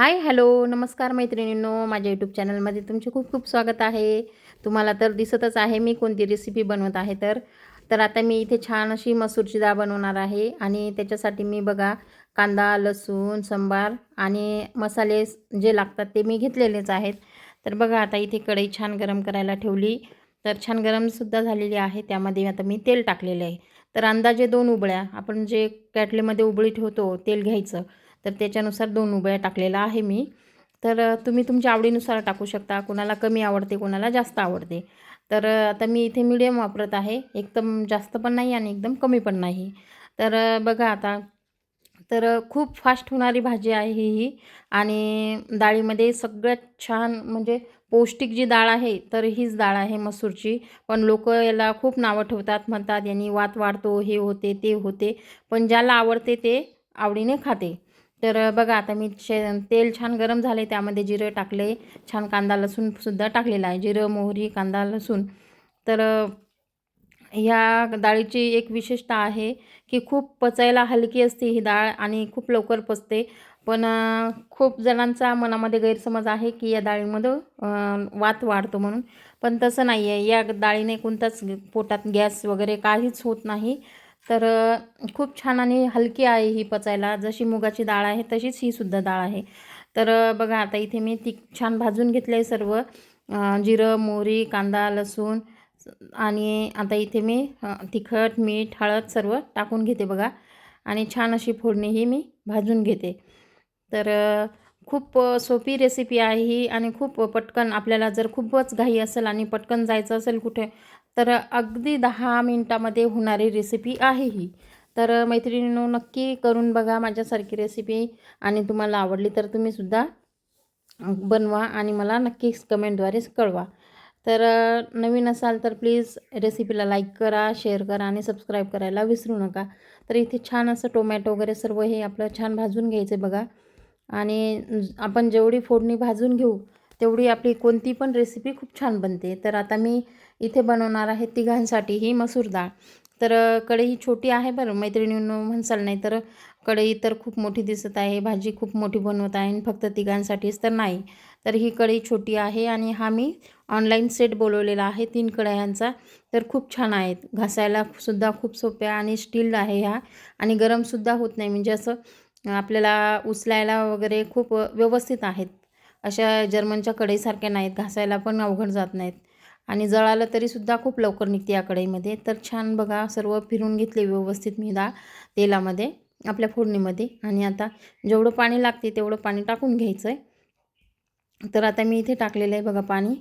Hi hello नमस्कार मैत्रिणींनो. माझ्या यूट्यूब चॅनलमध्ये तुमचे खूप खूप स्वागत आहे. तुम्हाला तर दिसतच आहे मी कोणती रेसिपी बनवत आहे तर. तर आता मी इथे छान अशी मसूरची डाळ बनवणार आहे आणि त्याच्यासाठी मी बघा कांदा लसूण संबार आणि मसाले जे लागतात ते मी घेतलेलेच आहेत. तर बघा आता इथे कढई छान गरम करायला ठेवली. तर छान गरमसुद्धा झालेली आहे. त्यामध्ये आता मी तेल टाकलेले आहे. तर अंदाजे दोन उबळ्या. आपण जे कॅटलीमध्ये उबळी ठेवतो तेल घ्यायचं. तर त्याच्यानुसार दोन उबळ्या टाकलेला आहे मी. तर तुम्ही तुमच्या आवडीनुसार टाकू शकता. कोणाला कमी आवडते कोणाला जास्त आवडते. तर आता मी इथे मिडियम वापरत आहे. एकदम जास्त पण नाही आणि एकदम कमी पण नाही. तर बघा आता. तर खूप फास्ट होणारी भाजी आहे ही ही. आणि डाळीमध्ये सगळ्यात छान म्हणजे पौष्टिक जी डाळ आहे तर हीच डाळ आहे मसूरची. पण लोक याला खूप नावं ठेवतात म्हणतात यांनी वात वाढतो हे होते ते होते. पण ज्याला आवडते ते आवडीने खाते. तर बघा आता मी शे तेल छान गरम झाले त्यामध्ये जिरं टाकले. छान कांदा लसूणसुद्धा टाकलेला आहे. जिरं मोहरी कांदा लसूण. तर ह्या डाळीची एक विशेषता आहे की खूप पचायला हलकी असते ही डाळ आणि खूप लवकर पचते. पण खूप जणांचा मनामध्ये गैरसमज आहे की या डाळीमध्ये वात वाढतो म्हणून. पण तसं नाही आहे या डाळीने कोणताच पोटात गॅस वगैरे काहीच होत नाही. तर खूप छान आणि हलकी आहे ही पचायला. जशी मुगाची डाळ आहे तशीच ही सुद्धा डाळ आहे. तर बघा आता इथे मी ती छान भाजून घेतलं आहे सर्व. जिरं मोहरी कांदा लसूण आणि आता इथे मी तिखट मीठ हळद सर्व टाकून घेते बघा. आणि छान अशी फोडणी ही मी भाजून घेते. तर खूप सोपी रेसिपी आहे ही आणि खूप पटकन आपल्याला जर खूपच घाई असेल आणि पटकन जायचं असेल कुठे तर अगदी दहा मिनटामध्ये होणारी रेसिपी आहे ही. तर मैत्रिणींनो नक्की करून बघा माझ्यासारखी रेसिपी आणि तुम्हाला आवडली तर तुम्हीसुद्धा बनवा आणि मला नक्कीच कमेंटद्वारे कळवा. तर नवीन असाल तर प्लीज रेसिपीला लाईक करा शेअर करा आणि सबस्क्राईब करायला विसरू नका. तर इथे छान असं टोमॅटो वगैरे सर्व हे आपलं छान भाजून घ्यायचं बघा. आणि आपण जेवढी फोडणी भाजून घेऊ तेवढी आपली कोणती पण रेसिपी खूप छान बनते. तर आता मी इथे बनवणार आहे तिघांसाठी ही मसूर डाळ. तर कढई ही छोटी आहे बरं मैत्रिणीनं म्हणसाल नाही तर कढई तर खूप मोठी दिसत आहे भाजी खूप मोठी बनवत आहे आणि फक्त तिघांसाठीच तर नाही. तर ही कढई छोटी आहे आणि हा मी ऑनलाईन सेट बोलवलेला आहे तीन कढयांचा. तर खूप छान आहेत. घासायला सुद्धा खूप सोप्या आणि स्टील आहे ह्या. आणि गरमसुद्धा होत नाही. म्हणजे असं आपल्याला उचलायला वगैरे खूप व्यवस्थित आहेत. अशा जर्मनच्या कढईसारख्या नाहीत घासायला पण अवघड जात नाहीत. आणि जळालं तरीसुद्धा खूप लवकर निघते या कढईमध्ये. तर छान बघा सर्व फिरून घेतले व्यवस्थित मी डाळ तेलामध्ये आपल्या फोडणीमध्ये. आणि आता जेवढं पाणी लागते तेवढं पाणी टाकून घ्यायचं आहे तर आता मी इथे टाकलेलं आहे बघा पाणी.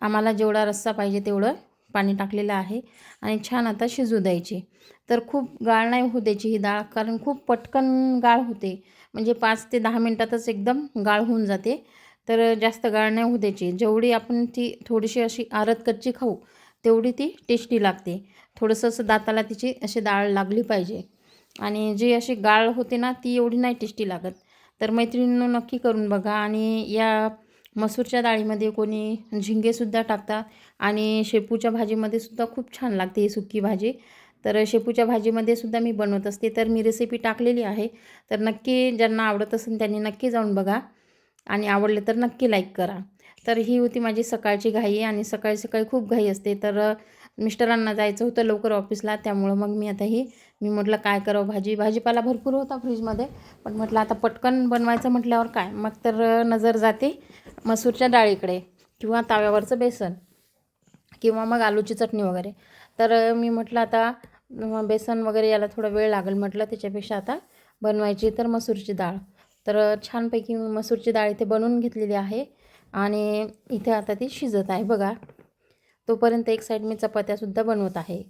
आम्हाला जेवढा रस्सा पाहिजे तेवढं. पाणी टाकलेलं आहे आणि छान आता शिजू द्यायची. तर खूप गाळ नाही होऊ द्यायची ही डाळ कारण खूप पटकन गाळ होते. म्हणजे पाच ते दहा मिनटातच एकदम गाळ होऊन जाते. तर जास्त गाळ नाही होऊ द्यायची. जेवढी आपण ती थोडीशी अशी आरत कच्ची खाऊ तेवढी ती टेस्टी लागते. थोडंसं असं दाताला तिची अशी डाळ लागली पाहिजे. आणि जी अशी गाळ होते ना ती एवढी नाही टेस्टी लागत. तर मैत्रिणीनं नक्की करून बघा. आणि या मसूरच्या डाळीमध्ये कोणी झिंगेसुद्धा टाकतात आणि शेपूच्या भाजीमध्ये सुद्धा खूप छान लागते ही सुकी भाजी. तर शेपूच्या भाजीमध्ये सुद्धा मी बनवत असते. तर मी रेसिपी टाकलेली आहे. तर नक्की ज्यांना आवडत असेल त्यांनी नक्की जाऊन बघा. आणि आवडले तर नक्की लाईक करा. तर ही होती माझी सकाळची घाई आणि सकाळी सकाळी खूप घाई असते. तर मिस्टरांना जायचं होतं लवकर ऑफिसला त्यामुळं मग मी आता ही मी म्हटलं काय करावं? भाजी भाजीपाला भरपूर होता फ्रीजमध्ये पण म्हटलं आता पटकन बनवायचं म्हटल्यावर काय? मग तर नजर जाते. मसूरच्या डाळीकडे किंवा तव्यावरचं बेसन किंवा मग आलूची चटणी वगैरे. तर मी म्हटलं आता बेसन वगैरे याला थोडा वेळ लागेल म्हटलं त्याच्यापेक्षा आता बनवायची तर मसूरची डाळ. तर छानपैकी मी मसूरची डाळ इथे बनवून घेतलेली आहे आणि इथे आता ती शिजत आहे बघा. तोपर्यंत एक साईड मी चपात्यासुद्धा बनवत आहे.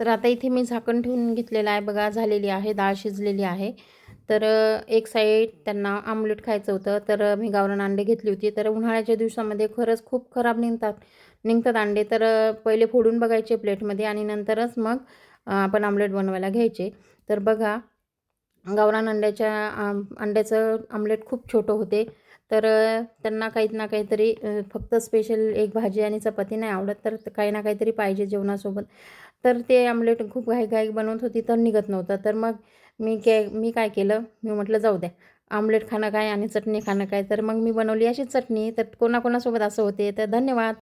तर आता इथे मी झाकण ठेवून घेतलेलं आहे बघा झालेली आहे डाळ शिजलेली आहे. तर एक साईड त्यांना आमलेट खायचं होतं. तर मी गावरान अंडे घेतली होती. तर उन्हाळ्याच्या दिवसामध्ये खरंच खूप खराब निघतात निघतात अंडे. तर पहिले फोडून बघायचे प्लेटमध्ये आणि नंतरच मग आपण आमलेट बनवायला घ्यायचे. तर बघा गावरान अंड्याच्या अंड्याचं आमलेट खूप छोटं होते. तर त्यांना काही ना काहीतरी फक्त स्पेशल एक भाजी आणि चपाती नाही आवडत. तर काही ना काहीतरी पाहिजे जेवणासोबत. तर ते आमलेट खूप घाई घाई बनवत होती तर निघत नव्हतं. तर मग मी के मी काय केलं? मी म्हटलं जाऊ द्या. आमलेट खाणं काय आणि चटणी खाणं काय? तर मग मी बनवली अशीच चटणी तर कोणाकोणासोबत असं होते तर धन्यवाद.